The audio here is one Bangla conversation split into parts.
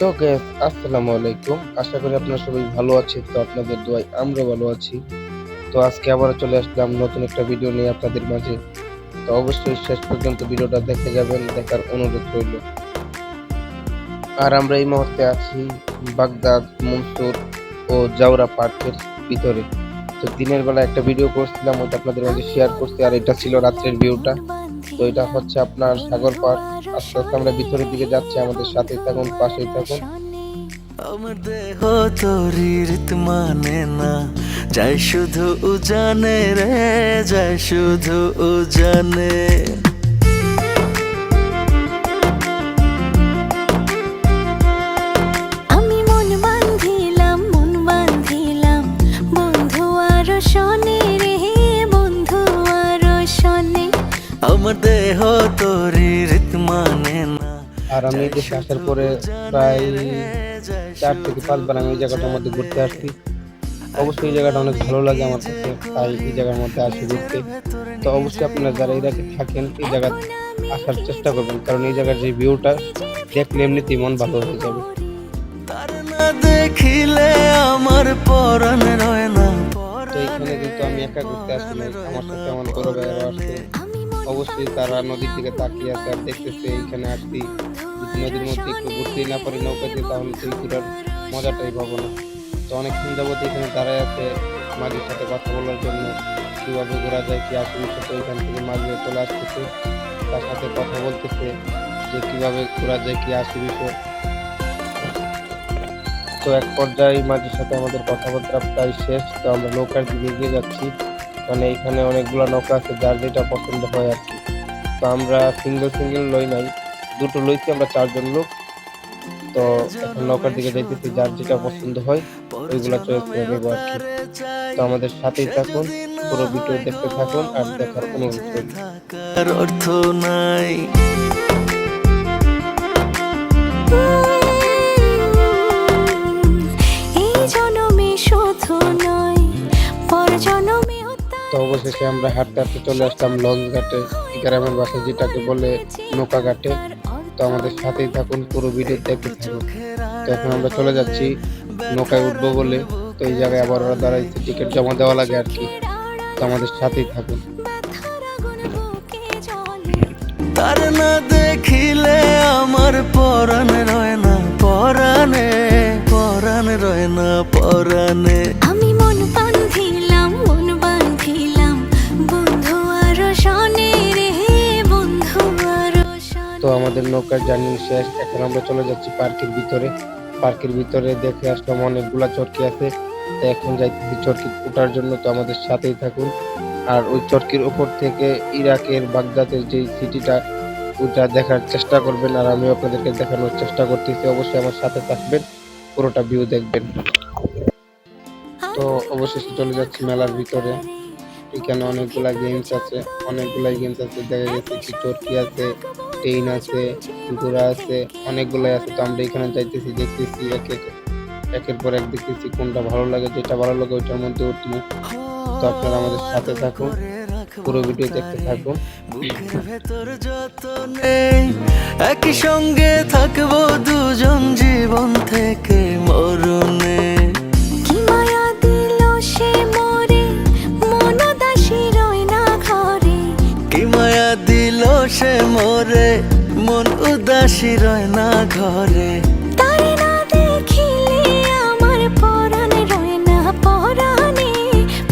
গ্যাস আসসালামু আলাইকুম। আশা করি আপনারা সবাই ভালো আছেন, তো আপনাদের দোয়াই আমরা ভালো আছি। তো আজকে আবার চলে আসলাম নতুন একটা ভিডিও নিয়ে আপনাদের মাঝে। তো অবশ্যই শেষ পর্যন্ত ভিডিওটা দেখে যাবেন, দেখার অনুরোধ রইল। আর আমরা এই মুহূর্তে আছি বাগদাদ, মনসুর ও জাউরা পার্কের ভিতরে। তো দিনের বেলা একটা ভিডিও করছিলাম ওটা আপনাদের মাঝে শেয়ার করছি, আর এটা ছিল রাত্রের ভিউটা তো এটা হচ্ছে আপনার সাগর পার্ক আস্তে আস্তে আমরা ভিতরের দিকে যাচ্ছি, আমাদের সাথে থাকুন, পাশেই থাকুন। আমার দেহ তোরি মানে না। যাই শুধু উজানে রে যাই শুধু উজানে। আমার দেহ তোরি রীত মানে না। আর আমি দেশে আসার পরে প্রায় চার থেকে পাঁচবার আমি এই জায়গাটার মধ্যে ঘুরতে আসছি। অবশ্যই এই জায়গাটা অনেক ভালো লাগে আমার কাছে তাই এই জায়গার মধ্যে আসি ঘুরতে। তো অবশ্যই আপনারা যারা ইরাকে থাকেন এই জায়গা আসার চেষ্টা করবেন কারণ এই জায়গার যে ভিউটা দেখলে এমনিতেই মন ভালো হয়ে যাবে। দেখিলে আমার পরাণ রয় না। তো এখানে কিন্তু আমি একা ঘুরতে আসি আমার সাথে আমার বড় ভাইয়েরা আসছে অবশ্যই তারা নদীর দিকে তাকিয়ে আছে আর দেখতেছে এইখানে আসছি যদি নদীর মধ্যে একটু ঘুরতেই না পারি নৌকা দিয়ে, তাহলে সেই ঘুরার মজাটাই পাবো না। তো অনেকক্ষণ যাবত এখানে দাঁড়ায় আছে মাঝির সাথে কথা বলার জন্য। কীভাবে ঘোরা যায়, কি আসলে তো এখান থেকে মাঝে চলে আসতেছে, তার সাথে কথা বলতেছে যে কীভাবে ঘোরা যায়, কি আসে বিষয়। তো এক পর্যায়ে মাঝির সাথে আমাদের কথাবার্তা প্রায় শেষ, তো আমরা নৌকার দিকে এগিয়ে যাচ্ছি। মানে এখানে অনেকগুলো নৌকা আছে, যার যেটা পছন্দ হয় আর কি। তো আমরা সিঙ্গেল সিঙ্গেল লই নাই। দুটো লইছি, আমরা চারজন লোক। তো এখন নৌকার দিকে দেখতেছি যার যেটা পছন্দ হয়, ওইগুলা চয়েস করে নেব আর কি। তো আমাদের সাথেই থাকুন, পুরো ভিডিও দেখতে থাকুন আর দেখার অনুরোধ অর্থ নাই। অবশেষে আমরা হাঁটতে হাঁটতে চলে আসলাম লঞ্চ ঘাটে গ্রামের বাসা যেটাকে বলে নৌকা ঘাটে। তো আমাদের সাথেই থাকুন পুরো ভিডিও দেখতে থাকুন। তো এখন আমরা চলে যাচ্ছি নৌকায় উঠবো বলে। তো এই জায়গায় আবার ওরা দাঁড়াইছে টিকিট জমা দেওয়া লাগে আর কি। তো আমাদের সাথেই থাকুন। তার না দেখিলে আমার পরাণ রয় না পরাণে পরাণ রয় না পরাণে। আমি মন বান্ধিলাম তো আমাদের নৌকার জার্নি শেষ। এখন আমরা চলে যাচ্ছি পার্কের ভিতরে। পার্কের ভিতরে দেখে আসলাম অনেকগুলা চরকি আছে। তো এখন যাইতেছি চরকি ওঠার জন্য, তো আমাদের সাথেই থাকুন। আর ওই চরকির উপর থেকে ইরাকের বাগদাদের যে সিটিটা, ওটা দেখার চেষ্টা করবেন। আর আমি আপনাদেরকে দেখানোর চেষ্টা করতেছি। অবশ্যই আমার সাথে থাকবেন, পুরোটা ভিউ দেখবেন। তো অবশেষে চলে যাচ্ছি মেলার ভিতরে। এখানে অনেকগুলা গেমস আছে, অনেকগুলাই গেমস আছে, দেখা গেছে কি চরকি আছে ট্রেন আছে, ঘোড়া আছে, অনেকগুলাই আছে। তো আমরা এখানে যাইতেছি, দেখতেছি এক এক, একের পর এক দেখতেছি কোনটা ভালো লাগে, যেটা ভালো লাগে ওইটার মধ্যে উঠবো। তো আপনারা আমাদের সাথে থাকুন, পুরো ভিডিও দেখতে নেই, একই সঙ্গে থাকব দুজন জীবন থেকে। মোরে মন উদাসী রয় না ঘরে। তারে না দেখিলে আমার পরাণে রয় না পরাণে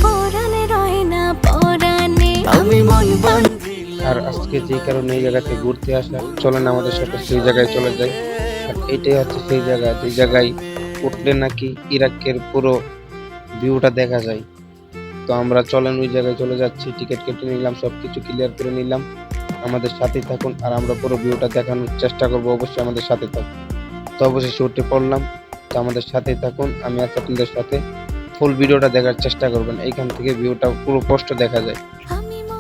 পরাণে রয় না পরাণে। আমি মন আর আজকে যে কারণে এই জায়গাতে ঘুরতে আসা চলেন আমাদের সাথে সেই জায়গায় চলে যাই। আর এটাই হচ্ছে সেই জায়গা যে জায়গায় উঠলে নাকি ইরাকের পুরো ভিউটা দেখা যায়। তো আমরা চলেন ওই জায়গায় চলে যাচ্ছি টিকিট কেটে নিলাম সব কিছু ক্লিয়ার করে নিলাম। আমাদের সাথেই থাকুন আর আমরা পুরো ভিউটা দেখানোর চেষ্টা করব অবশ্যই আমাদের সাথে থাকুন। তো অবশ্যই উঠে পড়লাম তো আমাদের সাথেই থাকুন আমি আছি আপনাদের সাথে। ফুল ভিডিওটা দেখার চেষ্টা করবেন এইখান থেকে ভিউটা পুরো স্পষ্ট দেখা যায়।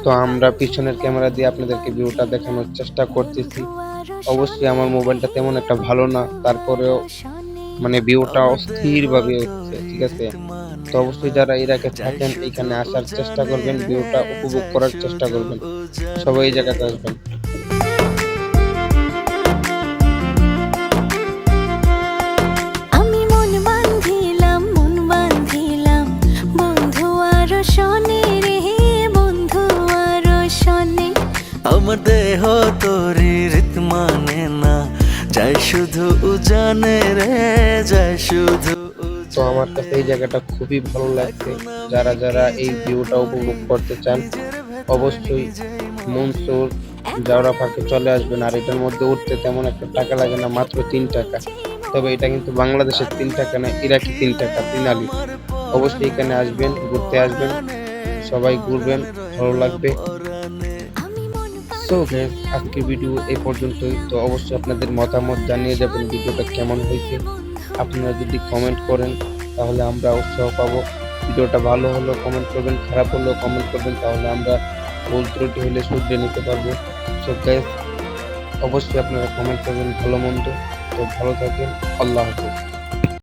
তো আমরা পিছনের ক্যামেরা দিয়ে আপনাদেরকে ভিউটা দেখানোর চেষ্টা করতেছি। অবশ্যই আমার মোবাইলটা তেমন একটা ভালো না তারপরেও মানে ভিউটা অস্থির ভাবে হচ্ছে ঠিক আছে? তো অবশ্যই যারা ইরাকে থাকেন এখানে আসার চেষ্টা করবেন ভিউটা উপভোগ করার চেষ্টা করবেন। সবাই এই জায়গাতে আসবেন। আমার দেহ তোরি রিত মানে না যাই শুধু উজানে রে যাই শুধু তো আমার কাছে এই জায়গাটা খুবই ভালো লাগছে। যারা যারা এই ভিউটা উপভোগ করতে চান, অবশ্যই মনসুর জাওরা পার্কে চলে আসবেন। আর এটার মধ্যে উঠতে তেমন একটা টাকা লাগে না, মাত্র তিন টাকা। তবে এটা কিন্তু বাংলাদেশের তিন টাকা না, ইরাকি তিন টাকা তিন আলি অবশ্যই এখানে আসবেন, ঘুরতে আসবেন, সবাই ঘুরবেন, ভালো লাগবে। সো আজকের ভিডিও এই পর্যন্তই। তো অবশ্যই আপনাদের মতামত জানিয়ে যাবেন ভিডিওটা কেমন হয়েছে। আপনারা যদি কমেন্ট করেন, তাহলে আমরা উৎসাহ পাবো। ভিডিওটা ভালো হলো কমেন্ট করবেন, খারাপ হলো কমেন্ট করবেন, তাহলে আমরা ভুল ত্রুটি হলে শুধরে নিতে পারব। সো অবশ্যই আপনারা কমেন্ট করবেন ভালো মন্দ। তো ভালো থাকেন, আল্লাহ হাফিজ।